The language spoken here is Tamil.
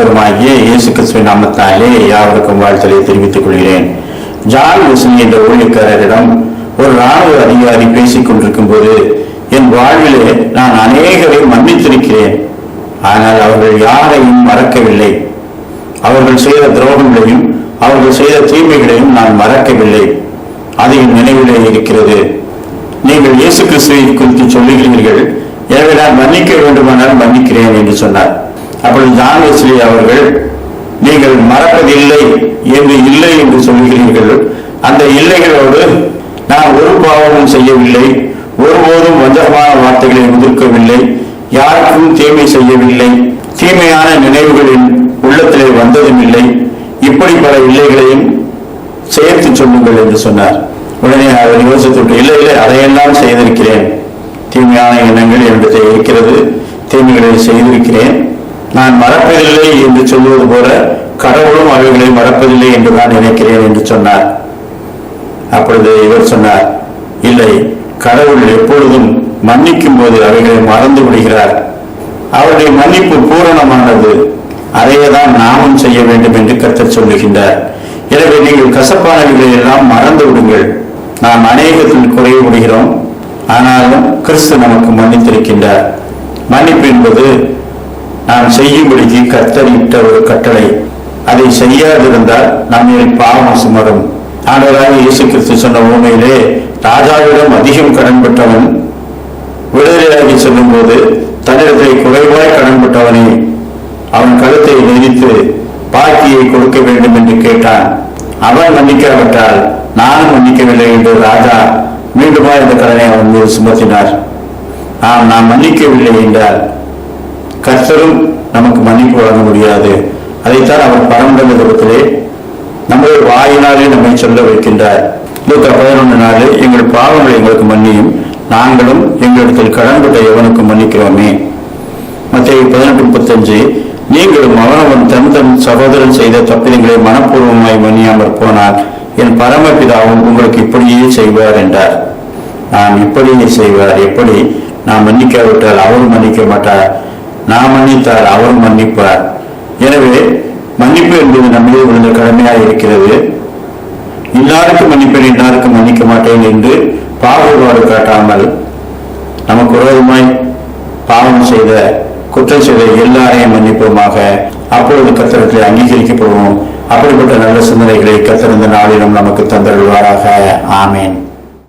ஆண்டவருமாகிய இயேசு கிறிஸ்துவின் நாமத்தாலே யாவருக்கும் வாழ்த்தலை தெரிவித்துக் கொள்கிறேன். ஜான் விசன் என்ற ஊழியக்காரரிடம் ஒரு ராணுவ அதிகாரி பேசிக் கொண்டிருக்கும் போது என் வாழ்விலே நான் அநேகரை மன்னித்திருக்கிறேன். ஆனால் அவர்கள் யாரையும் மறக்கவில்லை. அவர்கள் செய்த துரோகங்களையும் அவர்கள் செய்த தீமைகளையும் நான் மறக்கவில்லை. அது என் நினைவிலே இருக்கிறது. நீங்கள் இயேசு கிறிஸ்துவை குறித்து சொல்லுகிறீர்கள். எனவே நான் மன்னிக்க வேண்டுமானால் மன்னிக்கிறேன் என்று சொன்னார். அப்படி ஜான் வெஸ்லி அவர்கள் நீங்கள் மறப்பதில்லை என்று இல்லை என்று சொல்லுகிறீர்கள் அந்த இல்லைகளோடு நான் ஒரு பாவமும் செய்யவில்லை ஒருபோதும் வஞ்சகமான வார்த்தைகளை முதிர்க்கவில்லை யாருக்கும் தீமை செய்யவில்லை தீமையான நினைவுகளின் உள்ளத்திலே வந்ததும் இல்லை. இப்படி பல இல்லைகளையும் சேர்த்து சொல்லுங்கள் என்று சொன்னார். உடனே அவர் யோசித்துவிட்டு இல்லை இல்லை அதையெல்லாம் செய்திருக்கிறேன். தீமையான எண்ணங்கள் என்னிடத்தில் இருக்கிறது தீமைகளை செய்திருக்கிறேன். நான் மறப்பதில்லை என்று சொல்வது போல கடவுளும் அவைகளை மறப்பதில்லை என்று நான் நினைக்கிறேன் என்று சொன்னார். அப்பொழுது இவர் சொன்னார் இல்லை கடவுள் எப்பொழுதும் மன்னிக்கும் போது அவைகளை மறந்து விடுகிறார். அவருடைய மன்னிப்பு பூரணமானது. அதையே தான் நாமும் செய்ய வேண்டும் என்று கர்த்தர் சொல்லுகின்றார். எனவே நீங்கள் கசப்பானவைகளை எல்லாம் மறந்து விடுங்கள். நாம் அநேகத்தில் குறைய விடுகிறோம். ஆனாலும் கிறிஸ்து நமக்கு மன்னித்திருக்கின்றார். மன்னிப்பு என்பது நாம் செய்யும்படிக்கு கத்தரிட்ட ஒரு கட்டளை. அதை செய்யாதிருந்தால் நம்மை பாவம் சுமரும் ஆண்டவராக இயேசு கிறிஸ்து சொன்ன உண்மையிலே ராஜாவிடம் அதிகம் கடன் பெற்றவன் விடுதலையாகி செல்லும் போது தன்னிடத்தை குறைவாய் கடன் பெற்றவனை. அவன் கழுத்தை நெரித்து பாக்கியை கொடுக்க வேண்டும் என்று கேட்டான். அவன் மன்னிக்காவிட்டால் நானும் மன்னிக்கவில்லை என்று ராஜா மீண்டுமா இந்த கடனை அவன் மீது சுமத்தினார். ஆம் நாம் மன்னிக்கவில்லை என்றால் கர்த்தரும் நமக்கு மன்னிப்பு வழங்க முடியாது. அதைத்தான் அவர் பரமண்டலத்திலே நம்முடைய வாயினாலே நம்மை சொல்ல வைக்கின்றார். லூக்கா பதினொன்று நாள் எங்கள் பாவங்களை எங்களுக்கு மன்னியும் நாங்களும் எங்களிடத்தில் கடன்பட்ட எவனுக்கு மன்னிக்கிறோமே. மத்திய பதினெட்டு முப்பத்தஞ்சு நீங்களும் அவனவன் தன் தன் சகோதரன் செய்த தப்பிதங்களை மனப்பூர்வமாய் மன்னியாமல் போனால் என் பரமபிதாவும் உங்களுக்கு இப்படியே செய்வார் என்றார். நாம் இப்படியே செய்வார். எப்படி? நாம் மன்னிக்காவிட்டால் அவரும் மன்னிக்க மாட்டார். நான் மன்னித்தால் அவரும் மன்னிப்பார். எனவே மன்னிப்பு என்பது நம்ம மீது விழுந்த கடமையாக இருக்கிறது. எல்லாருக்கும் மன்னிப்பேன் எல்லாருக்கும் மன்னிக்க மாட்டேன் என்று பாகுபாடு காட்டாமல் நமக்கு விரோதமாய் பாவம் செய்த குற்றம் செய்த எல்லாரையும் மன்னிப்போமாக. அப்பொழுது கத்தரத்தில் அங்கீகரிக்கப்படுவோம். அப்படிப்பட்ட நல்ல சிந்தனைகளை கத்திருந்த நாளிலும் நமக்கு தந்தருவாராக ஆமேன்.